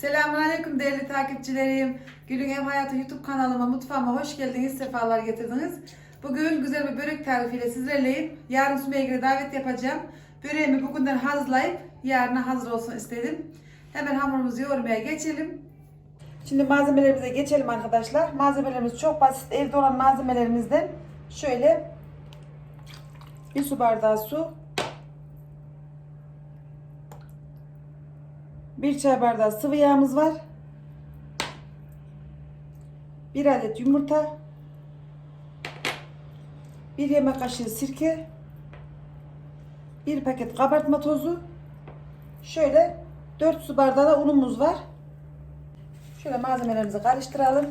Selamünaleyküm değerli takipçilerim. Gülün Ev Hayatı YouTube kanalıma, mutfağıma hoş geldiniz, sefalar getirdiniz. Bugün güzel bir börek tarifiyle sizlerleyim. Yarın Sümeyye'ye davet yapacağım. Böreğimi bugünden hazırlayıp yarına hazır olsun istedim. Hemen hamurumuzu yoğurmaya geçelim. Şimdi malzemelerimize geçelim arkadaşlar. Malzemelerimiz çok basit. Evde olan malzemelerimizden şöyle bir su bardağı su, Bir çay bardağı sıvı yağımız var. Bir adet yumurta. Bir yemek kaşığı sirke. Bir paket kabartma tozu. Şöyle 4 su bardağı da unumuz var. Şöyle malzemelerimizi karıştıralım.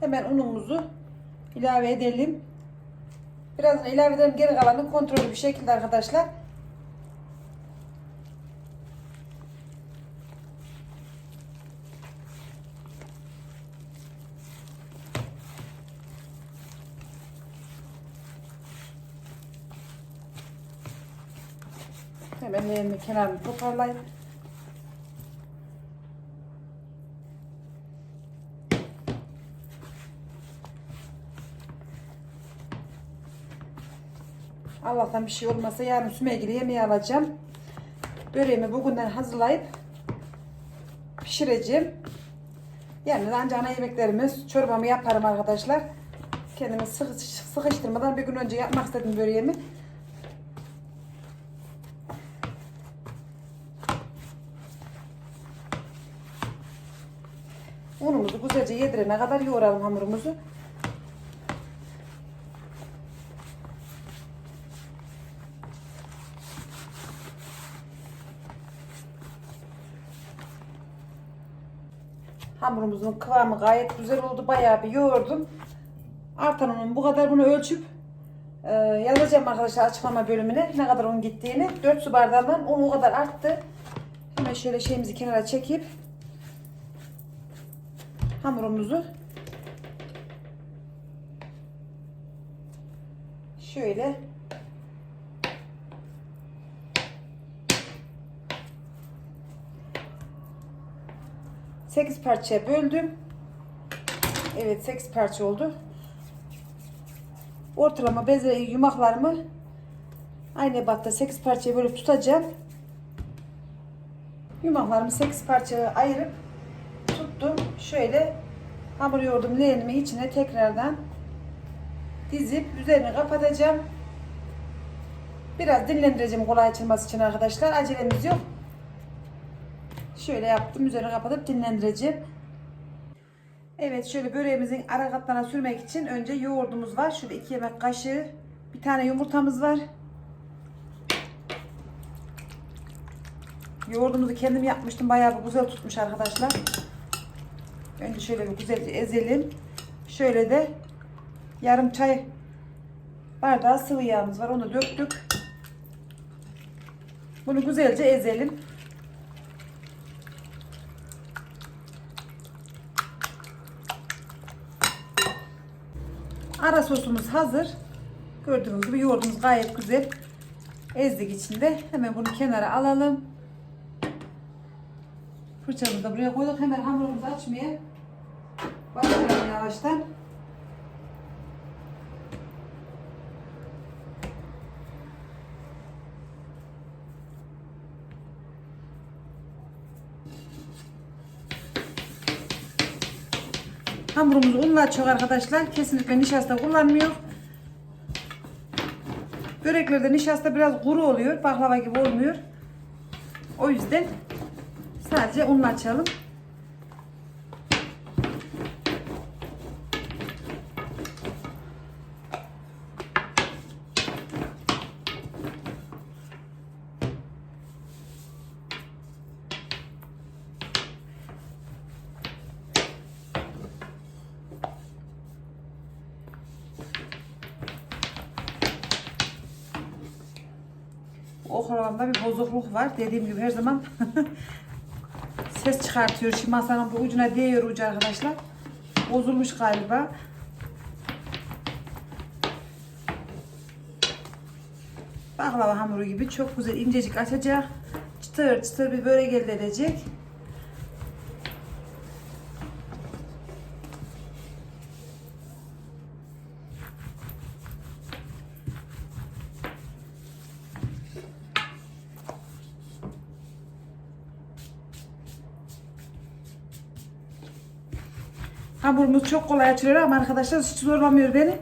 Hemen unumuzu ilave edelim. Birazdan ilave edelim geri kalanı kontrollü bir şekilde arkadaşlar. Hemen elimi kenarını toparlayayım. Allah'tan bir şey olmasa yarın Sümeyye'yle yemeği alacağım. Böreğimi bugünden hazırlayıp pişireceğim. Yani ancak ana yemeklerimiz çorbamı yaparım arkadaşlar. Kendimi sıkı, sıkıştırmadan bir gün önce yapmak istedim böreğimi. Unumuzu güzelce yedirene kadar yoğuralım hamurumuzu. Hamurumuzun kıvamı gayet güzel oldu. Bayağı bir yoğurdum. Artan unun bu kadar bunu ölçüp e, yazacağım arkadaşlar açıklama bölümüne ne kadar un gittiğini. 4 su bardağından un o kadar arttı. Hemen şöyle şeyimizi kenara çekip hamurumuzu şöyle sekiz parçaya böldüm. Evet 8 parça oldu. Ortalama beze yumaklarımı aynı ebatta 8 parçaya bölüp tutacağım. Yumaklarımı 8 parçaya ayırıp tuttum. Şöyle hamur yoğurdum leğenimi içine tekrardan dizip üzerini kapatacağım. Biraz dinlendireceğim kolay açılması için arkadaşlar. Acelemiz yok. Şöyle yaptım. Üzerini kapatıp dinlendireceğim. Evet şöyle böreğimizin ara katlarına sürmek için önce yoğurdumuz var. Şöyle 2 yemek kaşığı. Bir tane yumurtamız var. Yoğurdumuzu kendim yapmıştım. Bayağı bir güzel tutmuş arkadaşlar. Önce şöyle bir güzelce ezelim. Şöyle de yarım çay bardağı sıvı yağımız var. Onu döktük. Bunu güzelce ezelim. Ara sosumuz hazır. Gördüğünüz gibi yoğurdumuz gayet güzel. Ezdik içinde. Hemen bunu kenara alalım. Fırçamızı da buraya koyduk. Hemen hamurumuzu açmaya başlayalım yavaştan. Hamurumuzu unla açıyor arkadaşlar. Kesinlikle nişasta kullanmıyor. Böreklerde nişasta biraz kuru oluyor. Baklava gibi olmuyor. O yüzden sadece unla açalım. Bozukluk var. Dediğim gibi her zaman ses çıkartıyor. Şimdi masanın bu ucuna değiyor ucu arkadaşlar. Bozulmuş galiba. baklava hamuru gibi çok güzel incecik açacak. Çıtır çıtır bir börek elde edecek. Hamurumuz çok kolay açılıyor ama arkadaşlar hiç zorlamıyor beni.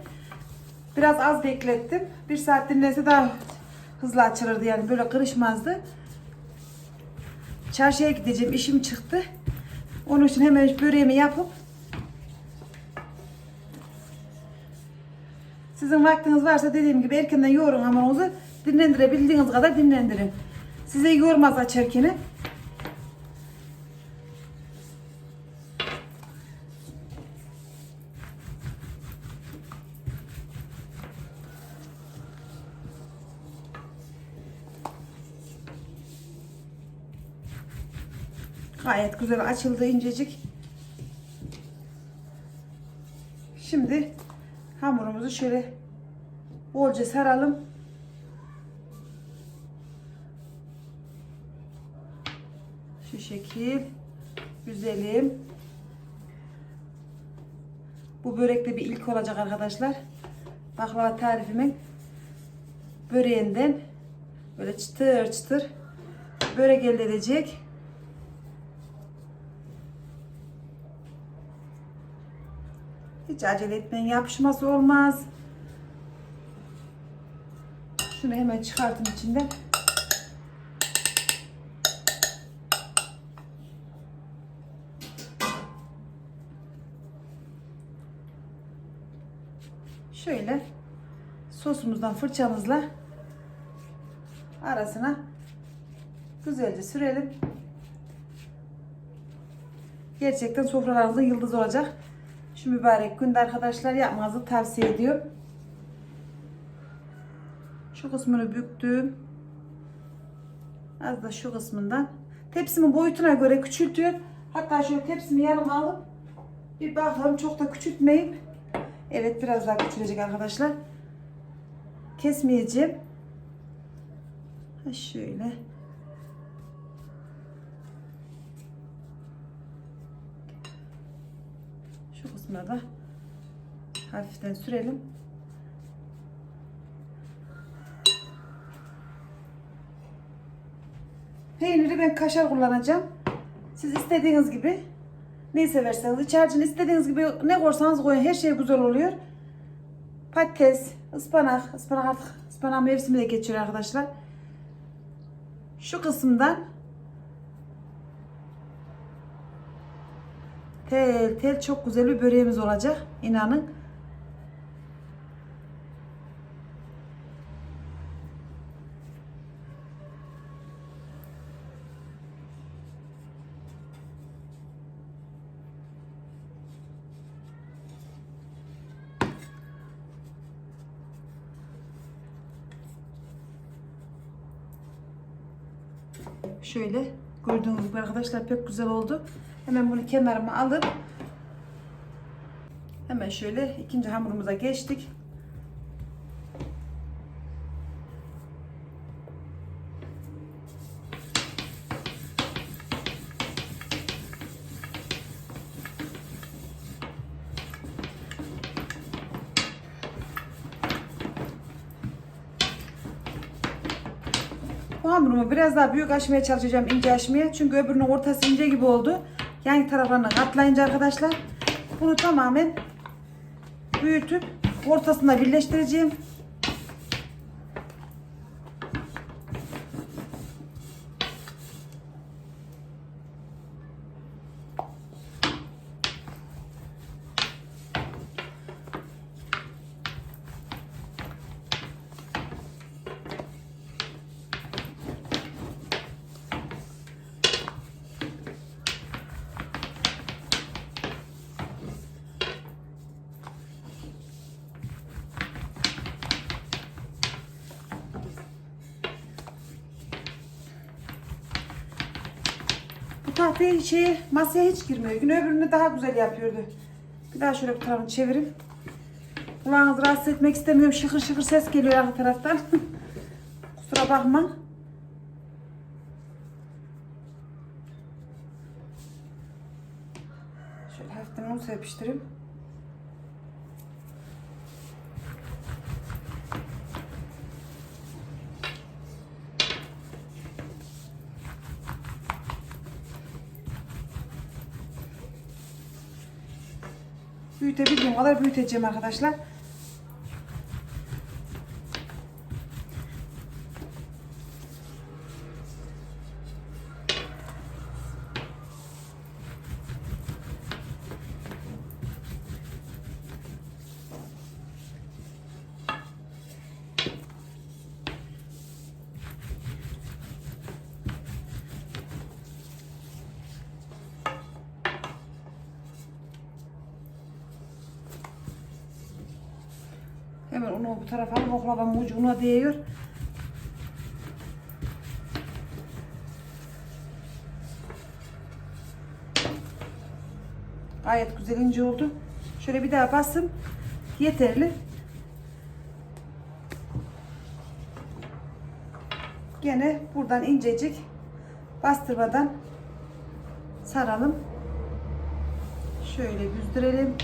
Biraz az beklettim. Bir saat dinlense daha hızlı açılırdı yani böyle kırışmazdı. Çarşıya gideceğim işim çıktı. Onun için hemen böreğimi yapıp Sizin vaktiniz varsa dediğim gibi erkenden yoğurun hamurunuzu. Dinlendirebildiğiniz kadar dinlendirin. Size yormaz açarken. Gayet güzel açıldı incecik. Şimdi hamurumuzu şöyle bolca saralım. Şu şekil güzelim. Bu börekte bir ilk olacak arkadaşlar. Baklava tarifimin böreğinden böyle çıtır çıtır börek elde edecek. Hiç acele etmeyin. Yapışması olmaz. Şunu hemen çıkartın içinden. Şöyle sosumuzdan fırçamızla arasına güzelce sürelim. Gerçekten sofralarınızda yıldız olacak. Şu mübarek günde arkadaşlar yapmanızı tavsiye ediyorum. Şu kısmını büktüm. Az da şu kısmından. Tepsimin boyutuna göre küçültüyor. Hatta şöyle tepsimi yanıma alıp bir bakalım çok da küçültmeyip Evet biraz daha küçülecek arkadaşlar. Kesmeyeceğim. Ha şöyle. Şu kısmına da hafiften sürelim. Peyniri ben kaşar kullanacağım. Siz istediğiniz gibi ne severseniz içericine istediğiniz gibi ne koyarsanız koyun. Her şey güzel oluyor. Patates, ıspanak, ıspanak artık ıspanak mevsimi de geçiyor arkadaşlar. Şu kısımdan tel tel çok güzel bir böreğimiz olacak. inanın. Şöyle gördüğünüz gibi arkadaşlar pek güzel oldu. Hemen bunu kenarıma alıp hemen şöyle ikinci hamurumuza geçtik. Bu hamurumu biraz daha büyük açmaya çalışacağım, ince açmaya. Çünkü öbürünün ortası ince gibi oldu. Yan taraflarını katlayınca arkadaşlar bunu tamamen büyütüp ortasına birleştireceğim. Bu tahtayı şeye, masaya hiç girmiyor. Gün öbürünü daha güzel yapıyordu. Bir daha şöyle bir tarafını çevireyim. Kulağınızı rahatsız etmek istemiyorum. Şıkır şıkır ses geliyor arka taraftan. Kusura bakma. Şöyle hafiften un serpiştireyim. Büyütebildiğim kadar büyüteceğim arkadaşlar. Onu bu tarafa alıp oklavanın ucuna değiyor. Gayet güzel ince oldu. Şöyle bir daha basın. Yeterli. Gene buradan incecik bastırmadan saralım. Şöyle büzdürelim.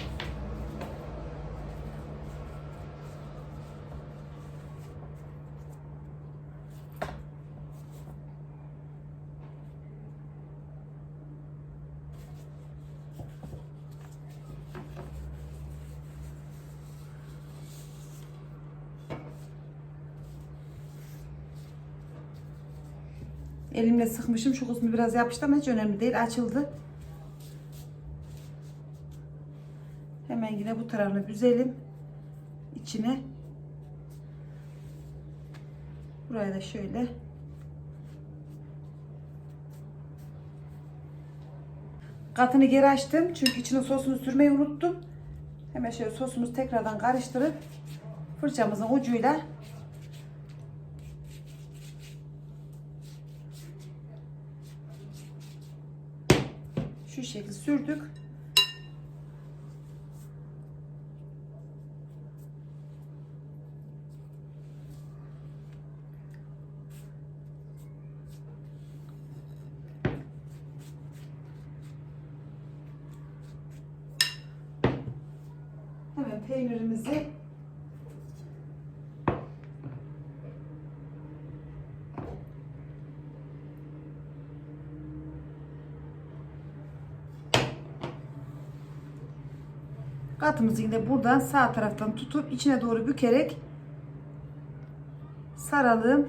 Elimle sıkmışım. Şu kısmı biraz yapıştı ama hiç önemli değil. Açıldı. Hemen yine bu tarafını büzelim. İçine. Buraya da şöyle. Katını geri açtım. Çünkü içine sosunu sürmeyi unuttum. Hemen şöyle sosumuzu tekrardan karıştırıp fırçamızın ucuyla şu şekilde sürdük. Hemen peynirimizi Katımızı yine buradan sağ taraftan tutup içine doğru bükerek saralım.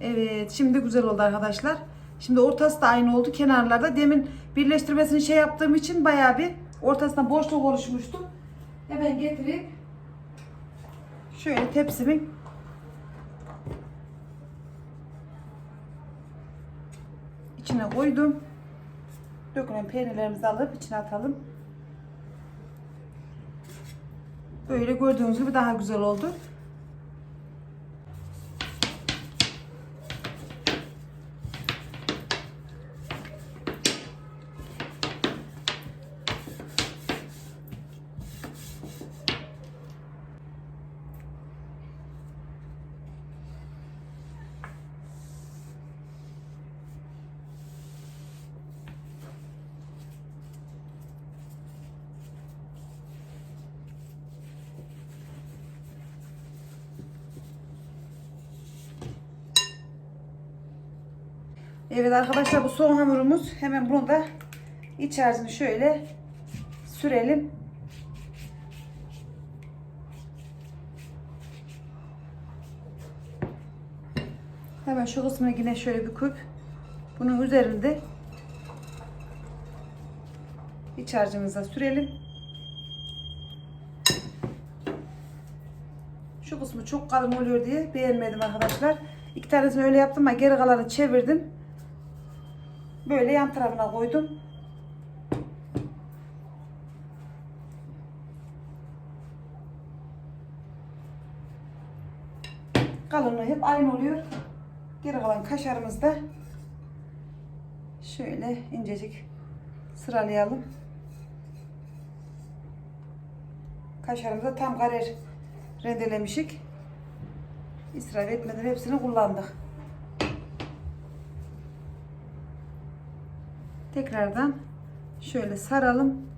Evet şimdi güzel oldu arkadaşlar. Şimdi ortası da aynı oldu kenarlarda. Demin birleştirmesini şey yaptığım için bayağı bir ortasında boşluk oluşmuştu. Hemen getirip şöyle tepsimin içine koydum. Dökülen peynirlerimizi alıp içine atalım. Böyle gördüğünüz gibi daha güzel oldu. Evet arkadaşlar bu son hamurumuz. Hemen bunu da iç harcını şöyle sürelim. Hemen şu kısmına yine şöyle bir küp. Bunun üzerinde iç harcımıza sürelim. Şu kısmı çok kalın oluyor diye beğenmedim arkadaşlar. İki tanesini öyle yaptım ama geri kalanı çevirdim. Böyle yan tarafına koydum. Kalınlığı hep aynı oluyor. Geri kalan kaşarımızı da şöyle incecik sıralayalım. Kaşarımızı tam karer rendelemişik. İsraf etmeden hepsini kullandık. Tekrardan şöyle saralım.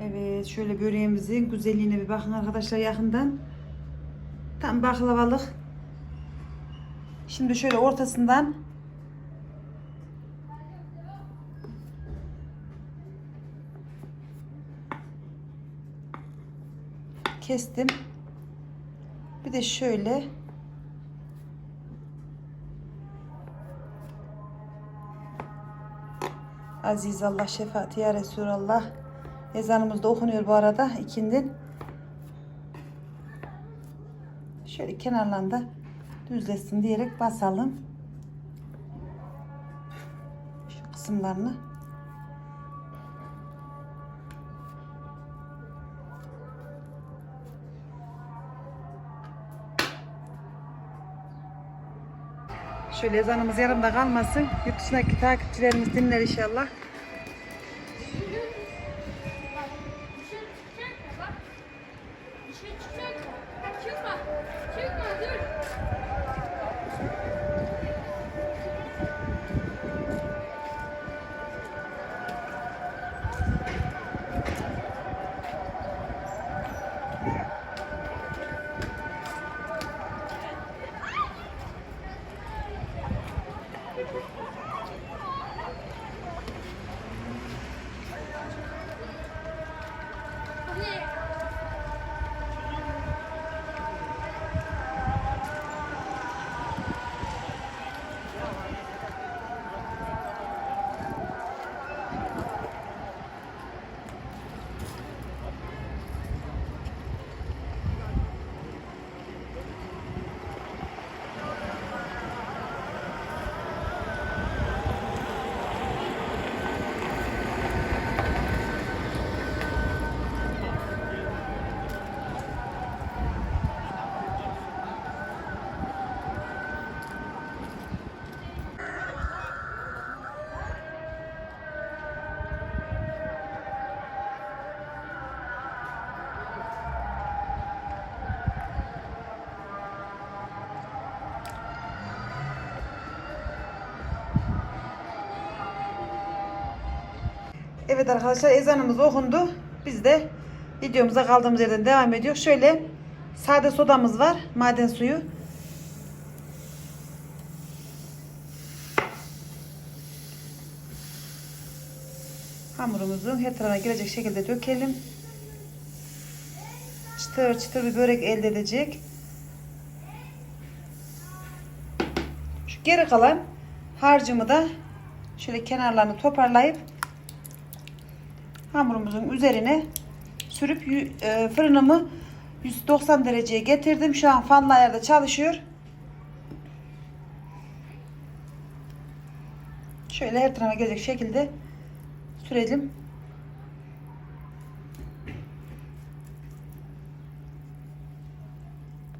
Evet şöyle böreğimizin güzelliğine bir bakın arkadaşlar yakından. Tam baklavalık. Şimdi şöyle ortasından kestim. Bir de şöyle Aziz Allah şefaat ya Resulallah. Ezanımız da okunuyor bu arada ikindin. Şöyle kenarlarında düzlesin diyerek basalım. Şu kısımlarını. Şöyle ezanımız yarımda kalmasın. Yurt dışındaki takipçilerimiz dinler inşallah. Evet arkadaşlar ezanımız okundu. Biz de videomuza kaldığımız yerden devam ediyor. Şöyle sade sodamız var. Maden suyu. Hamurumuzu her tarafına gelecek şekilde dökelim. Çıtır çıtır bir börek elde edecek. Şu geri kalan harcımı da şöyle kenarlarını toparlayıp hamurumuzun üzerine sürüp e, fırınımı 190 dereceye getirdim. Şu an fanlı ayarda çalışıyor. Şöyle her tarafa gelecek şekilde sürelim.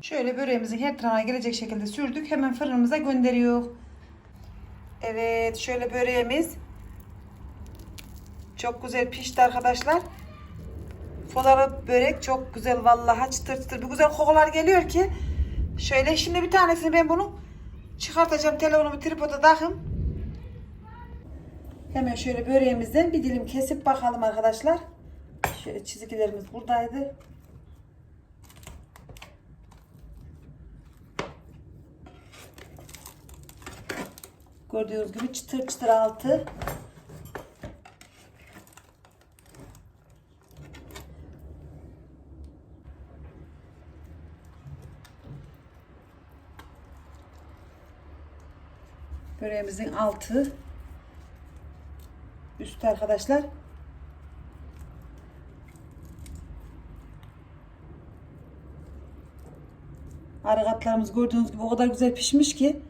Şöyle böreğimizin her tarafına gelecek şekilde sürdük. Hemen fırınımıza gönderiyor. Evet şöyle böreğimiz çok güzel pişti arkadaşlar. Folalı börek çok güzel vallahi çıtır çıtır. Bir güzel kokular geliyor ki. Şöyle şimdi bir tanesini ben bunu çıkartacağım. Telefonumu tripoda takım. Hemen şöyle böreğimizden bir dilim kesip bakalım arkadaşlar. Şöyle çizgilerimiz buradaydı. Gördüğünüz gibi çıtır çıtır altı. Böreğimizin altı üstü arkadaşlar. Arı katlarımız gördüğünüz gibi o kadar güzel pişmiş ki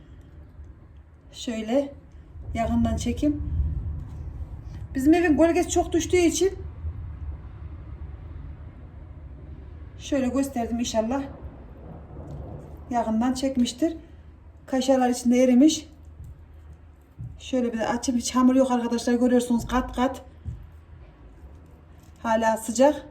şöyle yakından çekim. Bizim evin gölgesi çok düştüğü için şöyle gösterdim inşallah. yakından çekmiştir. Kaşarlar içinde erimiş. Şöyle bir de açayım. Hiç hamur yok arkadaşlar. Görüyorsunuz kat kat. Hala sıcak.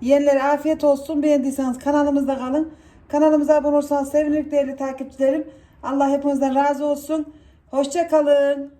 Yiyenlere afiyet olsun. Beğendiyseniz kanalımızda kalın. Kanalımıza abone olursanız sevinirim değerli takipçilerim. Allah hepinizden razı olsun. Hoşça kalın.